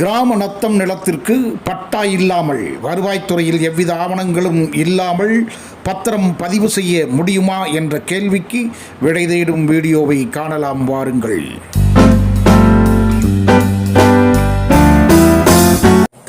கிராம நத்தம் நிலத்திற்கு பட்டா இல்லாமல் வருவாய்த்துறையில் எவ்வித ஆவணங்களும் இல்லாமல் பத்திரம் பதிவு செய்ய முடியுமா என்ற கேள்விக்கு விடை தேடும் வீடியோவை காணலாம் வாருங்கள்.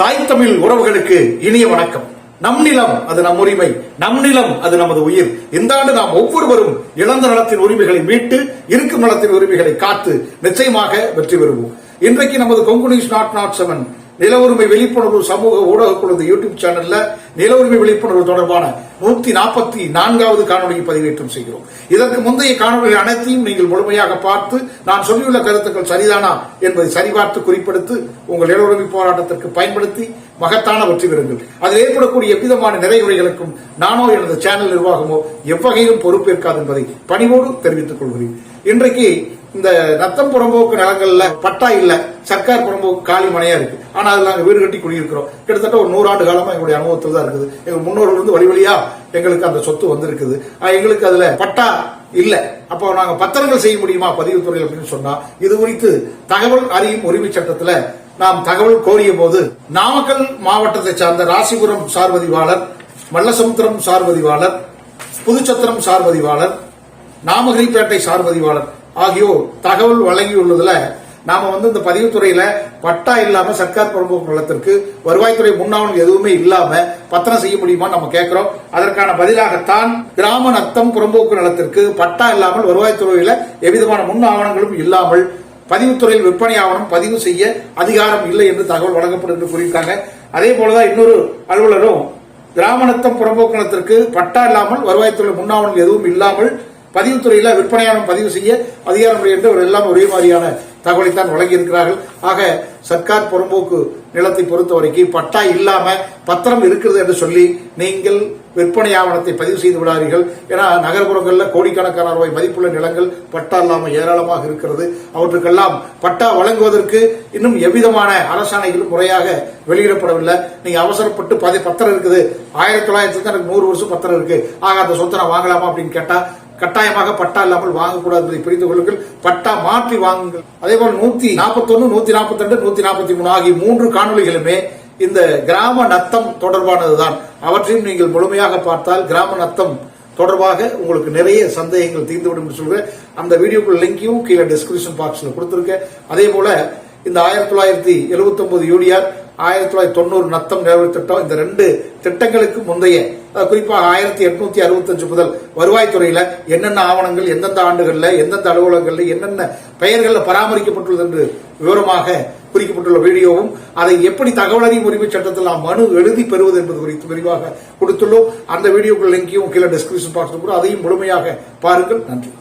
தாய் தமிழ் உறவுகளுக்கு இனிய வணக்கம். நம் நிலம் அது நம் உரிமை நம் நிலம் அது நமது உயிர். இந்த ஆண்டு நாம் ஒவ்வொருவரும் இழந்த நலத்தின் உரிமைகளை மீட்டு இருக்கும் நலத்தின் உரிமைகளை காத்து நிச்சயமாக வெற்றி பெறுவோம். இன்றைக்கு நமது Kongu news nought nought seven நில உரிமை விழிப்புணர்வு சமூக ஊடக குழு யூடியூப் சேனல்ல நில உரிமை விழிப்புணர்வு தொடர்பான நூத்தி நாற்பத்தி நான்காவது காணொலியை பதிவேற்றம் செய்கிறோம். இதற்கு முந்தைய காணொலிகள் அனைத்தையும் நீங்கள் முழுமையாக பார்த்து நான் சொல்லியுள்ள கருத்துக்கள் சரிதானா என்பதை சரிபார்த்து குறிப்பெடுத்து உங்கள் நில உரிமை போராட்டத்திற்கு பயன்படுத்தி மகத்தான வெற்றி பெறுங்கள். அதில் ஏற்படக்கூடிய எவ்விதமான நிறைவுரைகளுக்கும் நானோ எனது சேனல் நிர்வாகமோ எவ்வகையிலும் பொறுப்பேற்காது என்பதை பணிவோடு தெரிவித்துக் கொள்கிறேன். இன்றைக்கு இந்த நத்தம் புறம்போக்கு நிலங்கள்ல பட்டா இல்ல சர்க்கார் புறம்போக்கு காலி மனையா இருக்கு. ஆனா அதுல நாங்க வீடு கட்டி குடியிருக்கிறோம். கிட்டத்தட்ட ஒரு நூறாண்டு காலமா எங்களுடைய அனுபவத்தில் தான் இருக்குது. எங்க முன்னோர்கள் வந்து வழி வழியா எங்களுக்கு அந்த சொத்து வந்திருக்குது. எங்களுக்கு அதுல பட்டா இல்ல. அப்போ நாங்க பத்திரங்கள் செய்ய முடியுமா பதிவுத்துறை அப்படின்னு சொன்னா இது குறித்து தகவல் அறியும் உரிமை சட்டத்துல நாம் தகவல் கோரிய போது நாமக்கல் மாவட்டத்தை சார்ந்த ராசிபுரம் சார்பதிவாளர் மல்லசமுத்திரம் சார்பதிவாளர் புதுச்சத்திரம் சார்பதிவாளர் நாமகிரிப்பேட்டை சார்பதிவாளர் ஆகியோர் தகவல் வழங்கியுள்ளதுல நாம வந்து இந்த பதிவுத்துறையில பட்டா இல்லாம சர்க்கார் பிரமுக நிலத்திற்கு வருவாய்த்துறை முன்னாவணம் எதுவுமே இல்லாம பத்திரம் செய்ய முடியுமா நம்ம கேட்கிறோம் அதற்கான பதிலாகத்தான் கிராம நத்தம் புறம்போக்கு நிலத்திற்கு பட்டா இல்லாமல் வருவாய்த்துறையில எவ்விதமான முன் ஆவணங்களும் இல்லாமல் பதிவுத்துறையில் விற்பனை ஆவணம் பதிவு செய்ய அதிகாரம் இல்லை என்று தகவல் வழங்கப்படும் என்று கூறியிருக்காங்க. அதே போலதான் இன்னொரு அலுவலரும் கிராமநத்தம் புறம்போக்கு நிலத்திற்கு பட்டா இல்லாமல் வருவாய்த்துறை முன்னாவணம் எதுவும் இல்லாமல் பதிவுத்துறையில் விற்பனையாளம் பதிவு செய்ய அதிகாரம் இல்லை என்று எல்லாம் ஒரே மாதிரியான தகவலைத்தான் வழங்கியிருக்கிறார்கள். ஆக சர்க்கார் புறம்போக்கு நிலத்தை பொறுத்தவரைக்கும் பட்டா இல்லாம பத்திரம் இருக்கிறது என்று சொல்லி நீங்கள் விற்பனை ஆவணத்தை பதிவு செய்து விடாதீர்கள். ஏன்னா நகர்ப்புறங்களில் கோடிக்கணக்கான ரூபாய் மதிப்புள்ள நிலங்கள் பட்டா இல்லாமல் ஏராளமாக இருக்கிறது. அவற்றுக்கெல்லாம் பட்டா வழங்குவதற்கு இன்னும் எவ்விதமான அரசாணைகளும் முறையாக வெளியிடப்படவில்லை. நீங்க அவசரப்பட்டு பதி பத்திரம் இருக்குது. ஆயிரத்தி தொள்ளாயிரத்தி எனக்கு நூறு வருஷம் பத்திரம் இருக்கு. ஆக அந்த சொத்தை நான் வாங்கலாமா அப்படின்னு கேட்டா கட்டாயமாக பட்டா இல்லாமல் வாங்கக்கூடாது என்பதை புரிந்து கொள்ளுங்கள். பட்டா மாற்றி வாங்குங்கள். அதே போல் நூத்தி நாற்பத்தொன்னு நூத்தி நாற்பத்தி ரெண்டு நூத்தி நாற்பத்தி மூணு ஆகிய மூன்று காணொலிகளுமே இந்த கிராம நத்தம் தொடர்பானதுதான். அவற்றையும் நீங்கள் முழுமையாக பார்த்தால் கிராம நத்தம் தொடர்பாக உங்களுக்கு நிறைய சந்தேகங்கள் தீர்ந்துவிடும் என்று சொல்கிறேன் அந்த வீடியோக்குள்ள லிங்கையும் கீழே டிஸ்கிரிப்ஷன் பாக்ஸில் கொடுத்துருக்கேன். அதே போல இந்த ஆயிரத்தி தொள்ளாயிரத்தி எழுபத்தி ஒன்பது யூடிஆர் ஆயிரத்தி தொள்ளாயிரத்தி தொண்ணூறு நத்தம் நிறைவு திட்டம். இந்த ரெண்டு திட்டங்களுக்கு முந்தைய குறிப்பாக ஆயிரத்தி எட்நூத்தி அறுபத்தஞ்சு முதல் வருவாய்த்துறையில என்னென்ன ஆவணங்கள் எந்தெந்த ஆண்டுகள்ல எந்தெந்த அலுவலகங்கள்ல என்னென்ன பெயர்களில் பராமரிக்கப்பட்டுள்ளது என்று விவரமாக குறிக்கப்பட்டுள்ள வீடியோவும் அதை எப்படி தகவல் அறியும் உரிமை சட்டத்தில் நாம் மனு எழுதி பெறுவது என்பது குறித்து விரிவாக கொடுத்துள்ளோம். அந்த வீடியோக்கள் லிங்கையும் கீழே டிஸ்கிரிப்ஷன் பாக்ஸ் கூட அதையும் முழுமையாக பாருங்கள். நன்றி.